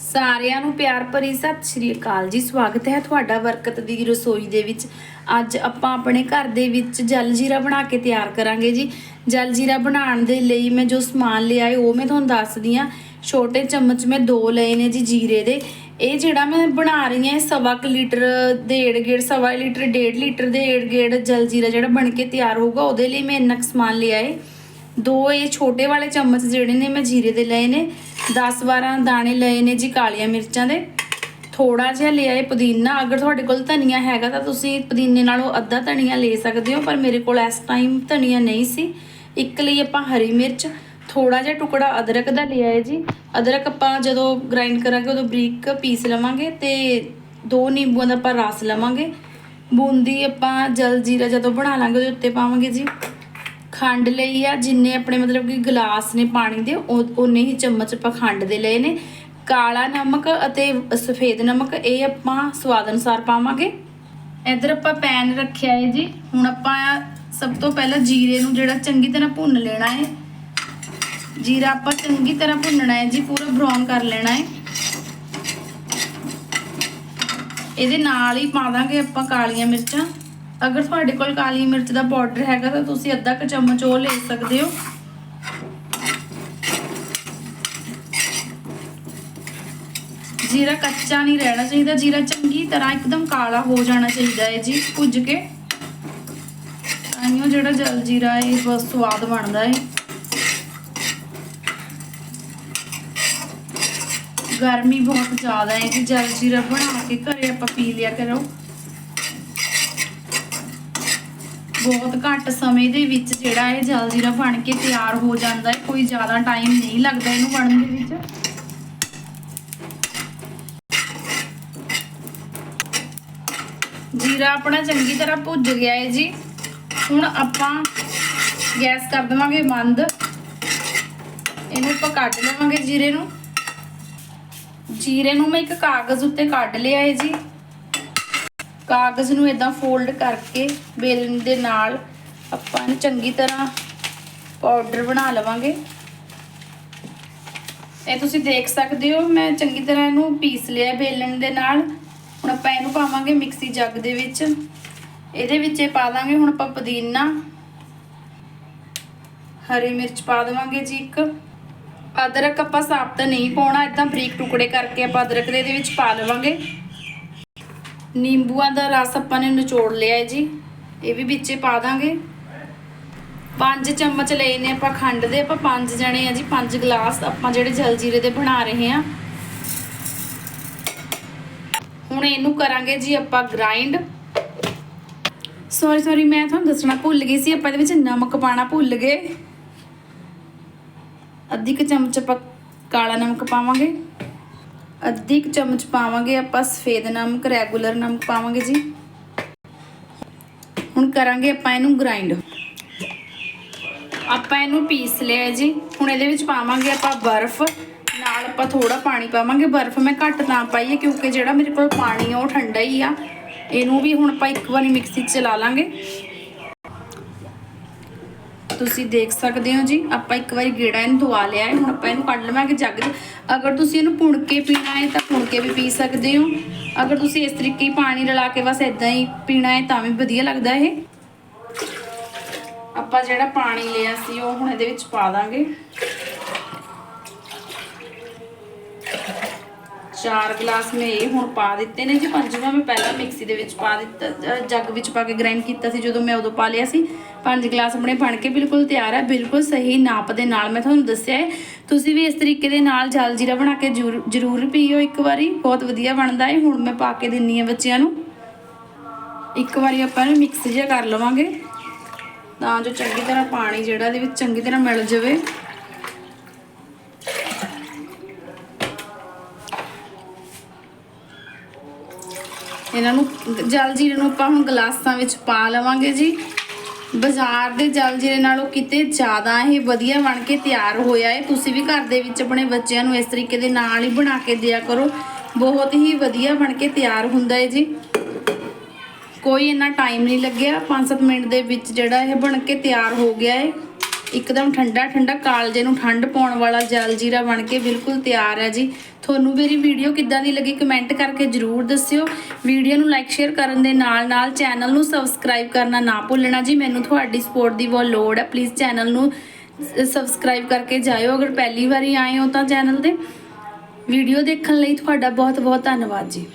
ਸਾਰਿਆਂ ਨੂੰ ਪਿਆਰ ਭਰੀ ਸਤਿ ਸ਼੍ਰੀ ਅਕਾਲ ਜੀ। ਸਵਾਗਤ ਹੈ ਤੁਹਾਡਾ ਬਰਕਤ ਦੀ ਰਸੋਈ ਦੇ ਵਿੱਚ। ਅੱਜ ਆਪਾਂ ਆਪਣੇ ਘਰ ਦੇ ਵਿੱਚ ਜਲ ਜੀਰਾ ਬਣਾ ਕੇ ਤਿਆਰ ਕਰਾਂਗੇ ਜੀ। ਜਲ ਜੀਰਾ ਬਣਾਉਣ ਦੇ ਲਈ ਮੈਂ ਜੋ ਸਮਾਨ ਲਿਆ ਹੈ ਉਹ ਮੈਂ ਤੁਹਾਨੂੰ ਦੱਸਦੀ ਹਾਂ। ਛੋਟੇ ਚਮਚ ਮੈਂ ਦੋ ਲਏ ਨੇ ਜੀ ਜੀਰੇ ਦੇ। ਇਹ ਜਿਹੜਾ ਮੈਂ ਬਣਾ ਰਹੀ ਹਾਂ ਸਵਾ ਕੁ ਲੀਟਰ ਡੇਢ ਗੇੜ, ਸਵਾ ਲੀਟਰ, ਡੇਢ ਲੀਟਰ ਦੇ ਏੜ ਗੇੜ ਜਲ ਜੀਰਾ ਜਿਹੜਾ ਬਣ ਕੇ ਤਿਆਰ ਹੋਊਗਾ, ਉਹਦੇ ਲਈ ਮੈਂ ਇੰਨਾ ਕੁ ਸਮਾਨ ਲਿਆ ਹੈ ਦੋ ਇਹ ਛੋਟੇ ਵਾਲੇ ਚਮਚ ਜਿਹੜੇ ਨੇ ਮੈਂ ਜੀਰੇ ਦੇ ਲਏ ਨੇ 10-12 ਦਾਣੇ ਲਏ ਨੇ ਜੀ ਕਾਲੀਆਂ ਮਿਰਚਾਂ ਦੇ। ਥੋੜਾ ਜਿਹਾ ਲਿਆ ਹੈ ਪੁਦੀਨਾ, ਅਗਰ ਤੁਹਾਡੇ ਕੋਲ ਧਨੀਆ ਹੈਗਾ ਤਾਂ ਤੁਸੀਂ ਪੁਦੀਨੇ ਨਾਲੋਂ ਅੱਧਾ ਧਨੀਆ ਲੈ ਸਕਦੇ ਹੋ, ਪਰ ਮੇਰੇ ਕੋਲ ਇਸ ਟਾਈਮ ਧਨੀਆ ਨਹੀਂ ਸੀ। ਇੱਕ ਲਈ ਆਪਾਂ ਹਰੀ ਮਿਰਚ ਥੋੜਾ ਜਿਹਾ ਟੁਕੜਾ ਅਦਰਕ ਦਾ ਲਿਆ ਹੈ ਜੀ। ਅਦਰਕ ਆਪਾਂ ਜਦੋਂ ਗ੍ਰਾਈਂਡ ਕਰਾਂਗੇ ਉਦੋਂ ਬਰੀਕ ਪੀਸ ਲਵਾਂਗੇ ਤੇ ਦੋ ਨਿੰਬੂਆਂ ਦਾ ਆਪਾਂ ਰਸ ਲਵਾਂਗੇ। ਬੂੰਦੀ ਆਪਾਂ ਜਲ ਜੀਰਾ ਜਦੋਂ ਬਣਾ ਲਾਂਗੇ ਉਹਦੇ ਉੱਤੇ ਪਾਵਾਂਗੇ ਜੀ। ਖੰਡ ਲਈ ਆ, ਜਿੰਨੇ ਆਪਣੇ ਮਤਲਬ ਕਿ ਗਲਾਸ ਨੇ ਪਾਣੀ ਦੇ, ਉਹ- ਉਨੇ ਹੀ ਚਮਚ ਆਪਾਂ ਖੰਡ ਦੇ ਲਏ ਨੇ। ਕਾਲਾ ਨਮਕ ਅਤੇ ਸਫੇਦ ਨਮਕ, ਇਹ ਆਪਾਂ ਸਵਾਦ ਅਨੁਸਾਰ ਪਾਵਾਂਗੇ। ਇੱਧਰ ਆਪਾਂ ਪੈਨ ਰੱਖਿਆ ਹੈ ਜੀ। ਹੁਣ ਆਪਾਂ ਸਭ ਤੋਂ ਪਹਿਲਾਂ ਜੀਰੇ ਨੂੰ ਜਿਹੜਾ ਚੰਗੀ ਤਰ੍ਹਾਂ ਭੁੰਨ ਲੈਣਾ ਹੈ ਜੀਰਾ ਆਪਾਂ ਚੰਗੀ ਤਰ੍ਹਾਂ ਭੁੰਨਣਾ ਹੈ ਜੀ, ਪੂਰਾ ਬਰਾਊਨ ਕਰ ਲੈਣਾ ਹੈ ਇਹਦੇ ਨਾਲ ਹੀ ਪਾ ਦਾਂਗੇ ਆਪਾਂ ਕਾਲੀਆਂ ਮਿਰਚਾਂ। ਅਗਰ ਤੁਹਾਡੇ ਕੋਲ ਕਾਲੀ ਮਿਰਚ ਦਾ ਪਾਊਡਰ ਹੈਗਾ ਤਾਂ ਤੁਸੀਂ ਅੱਧਾ ਕੁ ਚਮਚ ਉਹ ਲੈ ਸਕਦੇ ਹੋ। ਜੀਰਾ ਕੱਚਾ ਨਹੀਂ ਰਹਿਣਾ ਚਾਹੀਦਾ, ਜੀਰਾ ਚੰਗੀ ਤਰ੍ਹਾਂ ਇੱਕਦਮ ਕਾਲਾ ਹੋ ਜਾਣਾ ਚਾਹੀਦਾ ਹੈ ਜੀ, ਭੁੱਜ ਕੇ। ਤਾਂਿਓ ਜਿਹੜਾ ਜਲ ਜੀਰਾ ਹੈ ਬਹੁਤ ਸਵਾਦ ਬਣਦਾ ਹੈ। ਗਰਮੀ ਬਹੁਤ ਜ਼ਿਆਦਾ ਹੈ ਜੀ, ਜਲ ਜੀਰਾ ਬਣਾ ਕੇ ਘਰੇ ਆਪਾਂ ਪੀ ਲਿਆ ਕਰੋ। ਬਹੁਤ ਘੱਟ ਸਮੇਂ ਦੇ ਵਿੱਚ ਜਿਹੜਾ ਇਹ ਜਲ ਜੀਰਾ ਬਣ ਕੇ ਤਿਆਰ ਹੋ ਜਾਂਦਾ ਹੈ। ਕੋਈ ਜ਼ਿਆਦਾ ਟਾਈਮ ਨਹੀਂ ਲੱਗਦਾ ਇਹਨੂੰ ਬਣਨ ਦੇ ਵਿੱਚ। ਜੀਰਾ ਆਪਣਾ ਚੰਗੀ ਤਰ੍ਹਾਂ ਭੁੱਜ ਗਿਆ ਹੈ ਜੀ। ਹੁਣ ਆਪਾਂ ਗੈਸ ਕਰ ਦੇਵਾਂਗੇ ਬੰਦ। ਇਹਨੂੰ ਆਪਾਂ ਕੱਢ ਲਵਾਂਗੇ ਜੀਰੇ ਨੂੰ। ਜੀਰੇ ਨੂੰ ਮੈਂ ਇੱਕ ਕਾਗਜ਼ ਉੱਤੇ ਕੱਢ ਲਿਆ ਹੈ ਜੀ। ਕਾਗਜ਼ ਨੂੰ ਇਦਾਂ ਫੋਲਡ ਕਰਕੇ ਬੇਲਣ ਦੇ ਨਾਲ ਆਪਾਂ ਇਹਨੂੰ ਚੰਗੀ ਤਰ੍ਹਾਂ ਪਾਊਡਰ ਬਣਾ ਲਵਾਂਗੇ। ਇਹ ਤੁਸੀਂ ਦੇਖ ਸਕਦੇ ਹੋ, ਮੈਂ ਚੰਗੀ ਤਰ੍ਹਾਂ ਇਹਨੂੰ ਪੀਸ ਲਿਆ ਬੇਲਣ ਦੇ ਨਾਲ। ਹੁਣ ਆਪਾਂ ਇਹਨੂੰ ਪਾਵਾਂਗੇ ਮਿਕਸੀ ਜੱਗ ਦੇ ਵਿੱਚ। ਇਹਦੇ ਵਿੱਚ ਇਹ ਪਾ ਦਾਂਗੇ ਹੁਣ ਆਪਾਂ ਪੁਦੀਨਾ। ਹਰੀ ਮਿਰਚ ਪਾ ਦੇਵਾਂਗੇ ਜੀ ਇੱਕ। ਅਦਰਕ ਆਪਾਂ ਸਾਬਤ ਨਹੀਂ ਪਾਉਣਾ ਇਦਾਂ ਬਰੀਕ ਟੁਕੜੇ ਕਰਕੇ ਆਪਾਂ ਅਦਰਕ ਦੇ ਇਹਦੇ ਵਿੱਚ ਪਾ ਲਵਾਂਗੇ। ਨਿੰਬੂਆਂ ਦਾ ਰਸ ਆਪਾਂ ਨੇ ਨਿਚੋੜ ਲਿਆ ਹੈ ਜੀ। ਇਹ ਵੀ ਵਿੱਚੇ ਪਾ ਦਾਂਗੇ। ਪੰਜ ਚਮਚ ਲਏ ਨੇ ਆਪਾਂ ਖੰਡ ਦੇ, ਆਪਾਂ ਪੰਜ ਜਣੇ ਆ ਜੀ, ਪੰਜ ਗਲਾਸ ਆਪਾਂ ਜਿਹੜੇ ਜਲਜੀਰੇ ਦੇ ਬਣਾ ਰਹੇ ਆ ਹੁਣ ਇਹਨੂੰ ਕਰਾਂਗੇ ਜੀ ਆਪਾਂ ਗ੍ਰਾਈਂਡ ਸੌਰੀ ਸੌਰੀ ਮੈਂ ਤੁਹਾਨੂੰ ਦੱਸਣਾ ਭੁੱਲ ਗਈ ਸੀ, ਆਪਾਂ ਇਹਦੇ ਵਿੱਚ ਨਮਕ ਪਾਣਾ ਭੁੱਲ ਗਏ। ਅੱਧੀ ਕੁ ਚਮਚ ਆਪਾਂ ਕਾਲਾ ਨਮਕ ਪਾਵਾਂਗੇ। ਅੱਧੀ ਕੁ ਚਮਚ ਪਾਵਾਂਗੇ ਆਪਾਂ ਸਫੇਦ ਨਮਕ, ਰੈਗੂਲਰ ਨਮਕ ਪਾਵਾਂਗੇ ਜੀ। ਹੁਣ ਕਰਾਂਗੇ ਆਪਾਂ ਇਹਨੂੰ ਗ੍ਰਾਈਂਡ ਆਪਾਂ ਇਹਨੂੰ ਪੀਸ ਲਿਆ ਜੀ। ਹੁਣ ਇਹਦੇ ਵਿੱਚ ਪਾਵਾਂਗੇ ਆਪਾਂ ਬਰਫ਼। ਨਾਲ ਆਪਾਂ ਥੋੜਾ ਪਾਣੀ ਪਾਵਾਂਗੇ। ਬਰਫ਼ ਮੈਂ ਘੱਟ ਤਾਂ ਪਾਈ ਹੈ ਕਿਉਂਕਿ ਜਿਹੜਾ ਮੇਰੇ ਕੋਲ ਪਾਣੀ ਆ, ਉਹ ਠੰਡਾ ਹੀ ਆ। ਇਹਨੂੰ ਵੀ ਹੁਣ ਆਪਾਂ ਇੱਕ ਵਾਰੀ ਮਿਕਸੀ 'ਚ ਚਲਾ ਲਾਂਗੇ। ਤੁਸੀਂ ਦੇਖ ਸਕਦੇ ਹੋ ਜੀ, ਆਪਾਂ ਇੱਕ ਵਾਰੀ ਗੇੜਾ ਇਹਨੂੰ ਦਵਾ ਲਿਆ ਹੈ, ਹੁਣ ਆਪਾਂ ਇਹਨੂੰ ਕੱਢ ਲਵਾਂਗੇ ਜੱਗ 'ਚ ਅਗਰ ਤੁਸੀਂ ਇਹਨੂੰ ਪੁਣ ਕੇ ਪੀਣਾ ਹੈ ਤਾਂ ਪੁਣ ਕੇ ਵੀ ਪੀ ਸਕਦੇ ਹੋ। ਅਗਰ ਤੁਸੀਂ ਇਸ ਤਰੀਕੇ ਹੀ ਪਾਣੀ ਰਲਾ ਕੇ ਬਸ ਇਦਾਂ ਹੀ ਪੀਣਾ ਹੈ ਤਾਂ ਵੀ ਵਧੀਆ ਲੱਗਦਾ ਇਹ। ਆਪਾਂ ਜਿਹੜਾ ਪਾਣੀ ਲਿਆ ਸੀ, ਉਹ ਹੁਣ ਇਹਦੇ ਵਿੱਚ ਪਾ ਦਾਂਗੇ। ਚਾਰ ਗਲਾਸ ਮੈਂ ਇਹ ਹੁਣ ਪਾ ਦਿੱਤੇ ਨੇ ਜੀ। ਪੰਜਵਾਂ ਮੈਂ ਪਹਿਲਾਂ ਮਿਕਸੀ ਦੇ ਵਿੱਚ ਪਾ ਦਿੱਤਾ ਜੱਗ ਵਿੱਚ ਪਾ ਕੇ ਗ੍ਰਾਈਂਡ ਕੀਤਾ ਸੀ ਜਦੋਂ ਮੈਂ ਉਦੋਂ ਪਾ ਲਿਆ ਸੀ। ਪੰਜ ਗਲਾਸ ਆਪਣੇ ਬਣ ਕੇ ਬਿਲਕੁਲ ਤਿਆਰ ਹੈ ਬਿਲਕੁਲ ਸਹੀ ਨਾਪ ਦੇ ਨਾਲ। ਮੈਂ ਤੁਹਾਨੂੰ ਦੱਸਿਆ ਹੈ, ਤੁਸੀਂ ਵੀ ਇਸ ਤਰੀਕੇ ਦੇ ਨਾਲ ਜਲ ਜੀਰਾ ਬਣਾ ਕੇ ਜ਼ਰੂਰ- ਜ਼ਰੂਰ ਪੀਓ ਇੱਕ ਵਾਰੀ। ਬਹੁਤ ਵਧੀਆ ਬਣਦਾ ਹੈ ਹੁਣ ਮੈਂ ਪਾ ਕੇ ਦਿੰਨੀ ਆ ਬੱਚਿਆਂ ਨੂੰ। ਇੱਕ ਵਾਰੀ ਆਪਾਂ ਇਹਨੂੰ ਮਿਕਸ ਜਿਹਾ ਕਰ ਲਵਾਂਗੇ। ਤਾਂ ਜੋ ਚੰਗੀ ਤਰ੍ਹਾਂ ਪਾਣੀ ਜਿਹੜਾ ਇਹਦੇ ਵਿੱਚ ਚੰਗੀ ਤਰ੍ਹਾਂ ਮਿਲ ਜਾਵੇ। ਇਹਨਾਂ ਨੂੰ ਜਲ ਜੀਰੇ ਨੂੰ ਆਪਾਂ ਹੁਣ ਗਲਾਸਾਂ ਵਿੱਚ ਪਾ ਲਵਾਂਗੇ ਜੀ। ਬਾਜ਼ਾਰ ਦੇ ਜਲ ਜੀਰੇ ਨਾਲੋਂ ਕਿਤੇ ਜ਼ਿਆਦਾ ਇਹ ਵਧੀਆ ਬਣ ਕੇ ਤਿਆਰ ਹੋਇਆ ਹੈ ਤੁਸੀਂ ਵੀ ਘਰ ਦੇ ਵਿੱਚ ਆਪਣੇ ਬੱਚਿਆਂ ਨੂੰ ਇਸ ਤਰੀਕੇ ਦੇ ਨਾਲ ਹੀ ਬਣਾ ਕੇ ਦਿਆ ਕਰੋ। ਬਹੁਤ ਹੀ ਵਧੀਆ ਬਣ ਕੇ ਤਿਆਰ ਹੁੰਦਾ ਹੈ ਜੀ। ਕੋਈ ਇੰਨਾ ਟਾਈਮ ਨਹੀਂ ਲੱਗਿਆ। 5-7 ਮਿੰਟ ਦੇ ਵਿੱਚ ਜਿਹੜਾ ਇਹ ਬਣ ਕੇ ਤਿਆਰ ਹੋ ਗਿਆ ਹੈ ਇੱਕਦਮ ਠੰਡਾ ਠੰਡਾ ਕਾਲਜੇ ਨੂੰ ਠੰਡ ਪਾਉਣ ਵਾਲਾ ਜਲ ਜੀਰਾ ਬਣ ਕੇ ਬਿਲਕੁਲ ਤਿਆਰ ਹੈ ਜੀ। ਤੁਹਾਨੂੰ ਮੇਰੀ ਵੀਡੀਓ ਕਿੱਦਾਂ ਦੀ ਲੱਗੀ ਕਮੈਂਟ ਕਰਕੇ ਜਰੂਰ ਦੱਸਿਓ। ਵੀਡੀਓ ਨੂੰ ਲਾਈਕ ਸ਼ੇਅਰ ਕਰਨ ਦੇ ਨਾਲ ਨਾਲ ਚੈਨਲ ਨੂੰ ਸਬਸਕ੍ਰਾਈਬ ਕਰਨਾ ਨਾ ਭੁੱਲਣਾ ਜੀ। ਮੈਨੂੰ ਤੁਹਾਡੀ ਸਪੋਰਟ ਦੀ ਬਹੁਤ ਲੋੜ ਹੈ। ਪਲੀਜ਼ ਚੈਨਲ ਨੂੰ ਸਬਸਕ੍ਰਾਈਬ ਕਰਕੇ ਜਾਇਓ। ਅਗਰ ਪਹਿਲੀ ਵਾਰੀ ਆਏ ਹੋ ਤਾਂ ਚੈਨਲ ਤੇ। ਵੀਡੀਓ ਦੇਖਣ ਲਈ ਤੁਹਾਡਾ ਬਹੁਤ ਬਹੁਤ ਧੰਨਵਾਦ ਜੀ।